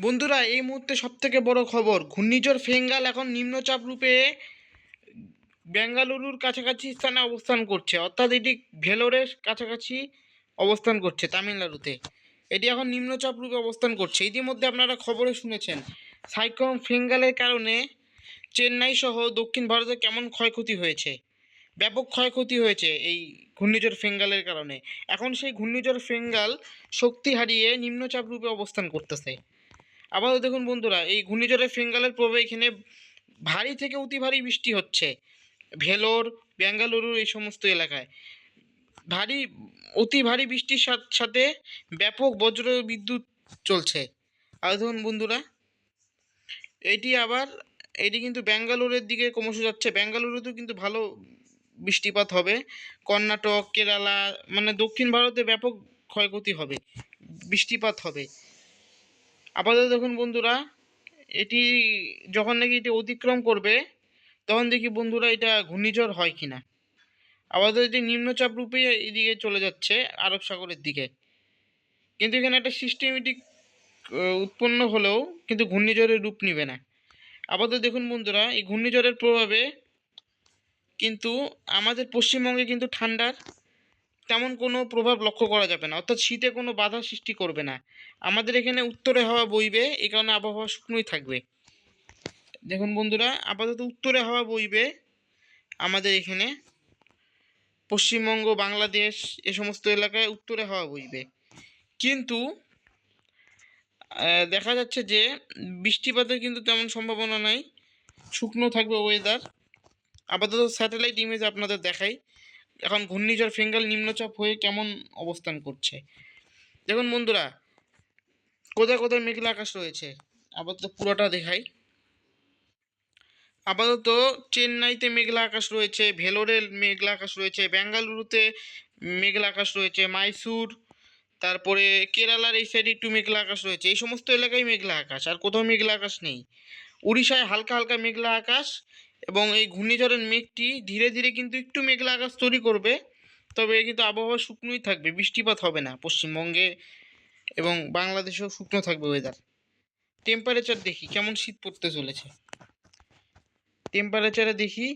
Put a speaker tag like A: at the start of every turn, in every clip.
A: বন্ধুরা, এই মুহূর্তে সব থেকে বড় খবর, ঘূর্ণিঝড় ফেঙ্গাল এখন নিম্নচাপ রূপে বেঙ্গালুরুর কাছাকাছি স্থানে অবস্থান করছে। অর্থাৎ এটি ভেলোরের কাছাকাছি অবস্থান করছে, তামিলনাড়ুতে। এটি এখন নিম্নচাপ রূপে অবস্থান করছে। ইতিমধ্যে আপনারা খবরে শুনেছেন, সাইক্লোন ফেঙ্গালের কারণে চেন্নাই সহ দক্ষিণ ভারতে কেমন ক্ষয়ক্ষতি হয়েছে? ব্যাপক ক্ষয়ক্ষতি হয়েছে এই ঘূর্ণিঝড় ফেঙ্গালের কারণে। এখন সেই ঘূর্ণিঝড় ফেঙ্গাল শক্তি হারিয়ে নিম্নচাপ রূপে অবস্থান করতেছে। আবারও দেখুন বন্ধুরা, এই ঘূর্ণিঝড়ের ফেঙ্গালের প্রভাবে এখানে ভারী থেকে অতি ভারী বৃষ্টি হচ্ছে। ভেলোর বেঙ্গালুরু এই সমস্ত এলাকায়। ভারী, অতি ভারী বৃষ্টির সাথ- ব্যাপক বজ্র বিদ্যুৎ চলছে। আর দেখুন বন্ধুরা, এটি আবার, এটি কিন্তু ব্যাঙ্গালোরের দিকে ক্রমশ যাচ্ছে। ব্যাঙ্গালুরুতেও কিন্তু ভালো বৃষ্টিপাত হবে। কর্ণাটক, কেরালা মানে দক্ষিণ ভারতে ব্যাপক ক্ষয়ক্ষতি হবে, বৃষ্টিপাত হবে। আপাতত দেখুন বন্ধুরা, এটি যখন নাকি এটি অতিক্রম করবে, তখন দেখি বন্ধুরা এটা ঘূর্ণিঝড় হয় কিনা। আপাতত এটি নিম্নচাপ রূপে এদিকে চলে যাচ্ছে, আরব সাগরের দিকে। কিন্তু এখানে একটা সিস্টেমেটিক উৎপন্ন হলেও কিন্তু ঘূর্ণিঝড়ের রূপ নেবে না। আপাতত দেখুন বন্ধুরা, এই ঘূর্ণিঝড়ের প্রভাবে কিন্তু আমাদের পশ্চিমবঙ্গে কিন্তু ঠান্ডার তেমন কোনো প্রভাব লক্ষ্য করা যাবে না। অর্থাৎ শীতে কোনো বাধা সৃষ্টি করবে না। আমাদের এখানে উত্তরে হাওয়া বইবে, এ কারণে আবহাওয়া শুকনোই থাকবে। দেখুন বন্ধুরা, আপাতত উত্তরে হাওয়া বইবে আমাদের এখানে। পশ্চিমবঙ্গ, বাংলাদেশ, এ সমস্ত এলাকায় উত্তরে হাওয়া বইবে। কিন্তু দেখা যাচ্ছে যে বৃষ্টিপাতের কিন্তু তেমন সম্ভাবনা নাই। শুকনো থাকবে ওয়েদার আপাতত স্যাটেলাইট ইমেজ আপনাদের দেখাই। এখন ঘূর্ণিঝড়, ফেঙ্গাল নিম্নচাপ হয়ে কেমন অবস্থান করছে? দেখুন বন্ধুরা, কোথায় কোথায় মেঘলা আকাশ রয়েছে? আপাতত পুরোটা দেখাই। আপাতত চেন্নাইতে মেঘলা আকাশ রয়েছে, ভেলোরে মেঘলা আকাশ রয়েছে, বেঙ্গালুরুতে মেঘলা আকাশ রয়েছে, মাইসুর, তারপরে কেরালার এই সাইডে একটু মেঘলা আকাশ রয়েছে। এই সমস্ত এলাকায় মেঘলা আকাশ, আর কোথাও মেঘলা আকাশ নেই। উড়িষ্যায় হালকা হালকা মেঘলা আকাশ এবং এই ঘূর্ণিঝড়ের মেঘটি ধীরে ধীরে কিন্তু একটু মেঘলা আকাশ তৈরি করবে, তবে কিন্তু আবহাওয়া শুকনোই থাকবে, বৃষ্টিপাত হবে না, পশ্চিমবঙ্গে এবং বাংলাদেশেও শুকনো থাকবে ওয়েদার টেম্পারেচার দেখি, কেমন শীত পড়তে চলেছে? টেম্পারেচারে দেখি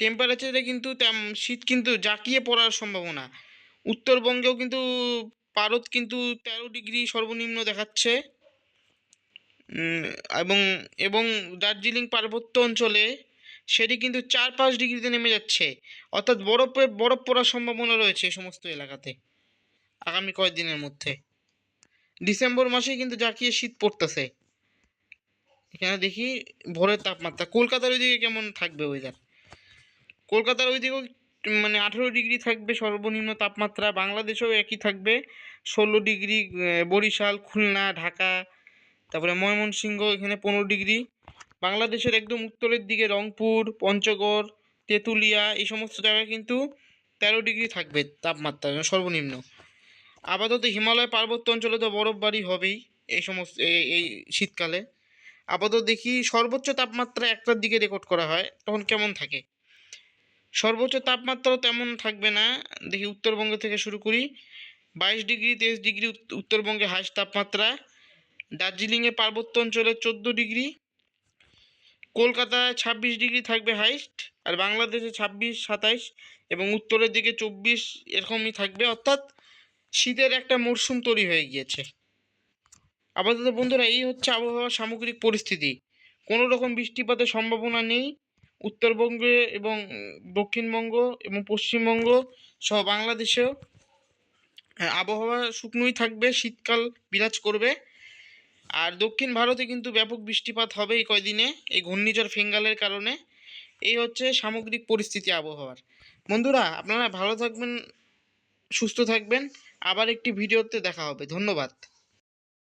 A: টেম্পারেচারে কিন্তু তেম শীত কিন্তু জাঁকিয়ে পড়ার সম্ভাবনা। উত্তরবঙ্গেও কিন্তু পারদ কিন্তু তেরো ডিগ্রি সর্বনিম্ন দেখাচ্ছে। এবং এবং দার্জিলিং পার্বত্য অঞ্চলে সেটি কিন্তু চার পাঁচ ডিগ্রিতে নেমে যাচ্ছে। অর্থাৎ বরফে, বরফ পড়ার সম্ভাবনা রয়েছে সমস্ত এলাকাতে আগামী কয়েকদিনের মধ্যে। ডিসেম্বর মাসেই কিন্তু জাঁকিয়ে শীত পড়তেছে। এখানে দেখি ভোরের তাপমাত্রা। কলকাতার ওইদিকে কেমন থাকবে ওয়েদার কলকাতার ওইদিকেও মানে আঠেরো ডিগ্রি থাকবে সর্বনিম্ন তাপমাত্রা। বাংলাদেশেও একই থাকবে। ষোলো ডিগ্রি বরিশাল, খুলনা, ঢাকা তারপরে ময়মনসিংহ, এখানে পনেরো ডিগ্রি। বাংলাদেশের একদম উত্তরের দিকে রংপুর, পঞ্চগড়, তেঁতুলিয়া, এই সমস্ত জায়গায় কিন্তু তেরো ডিগ্রি থাকবে তাপমাত্রা, সর্বনিম্ন। আপাতত হিমালয় পার্বত্য অঞ্চলে তো বরফবারি হবেই এই সমস্ত এই এই শীতকালে। আপাতত দেখি সর্বোচ্চ তাপমাত্রা একটার দিকে রেকর্ড করা হয়, তখন কেমন থাকে? সর্বোচ্চ তাপমাত্রাও তেমন থাকবে না, দেখি উত্তরবঙ্গ থেকে শুরু করি। বাইশ ডিগ্রি, তেইশ ডিগ্রি উত্তরবঙ্গে হাইস্ট তাপমাত্রা। দার্জিলিংয়ে পার্বত্য অঞ্চলে চোদ্দ ডিগ্রি, কলকাতায় ছাব্বিশ ডিগ্রি থাকবে হাইস্ট, আর বাংলাদেশে ছাব্বিশ, সাতাইশ এবং উত্তরের দিকে চব্বিশ এরকমই থাকবে। অর্থাৎ শীতের একটা মরশুম তৈরি হয়ে গিয়েছে। আপাতত বন্ধুরা, এই হচ্ছে আবহাওয়ার সামগ্রিক পরিস্থিতি। কোনো রকম বৃষ্টিপাতের সম্ভাবনা নেই। উত্তরবঙ্গে এবং দক্ষিণবঙ্গ এবং পশ্চিমবঙ্গ সহ বাংলাদেশেও আবহাওয়া শুকনোই থাকবে, শীতকাল বিরাজ করবে। আর দক্ষিণ ভারতে কিন্তু ব্যাপক বৃষ্টিপাত হবে এই কয়দিনে, এই ঘূর্ণিঝড় ফেঙ্গালের কারণে। এই হচ্ছে সামগ্রিক পরিস্থিতি আবহাওয়ার। বন্ধুরা, আপনারা ভালো থাকবেন, সুস্থ থাকবেন। আবার একটি ভিডিওতে দেখা হবে। ধন্যবাদ।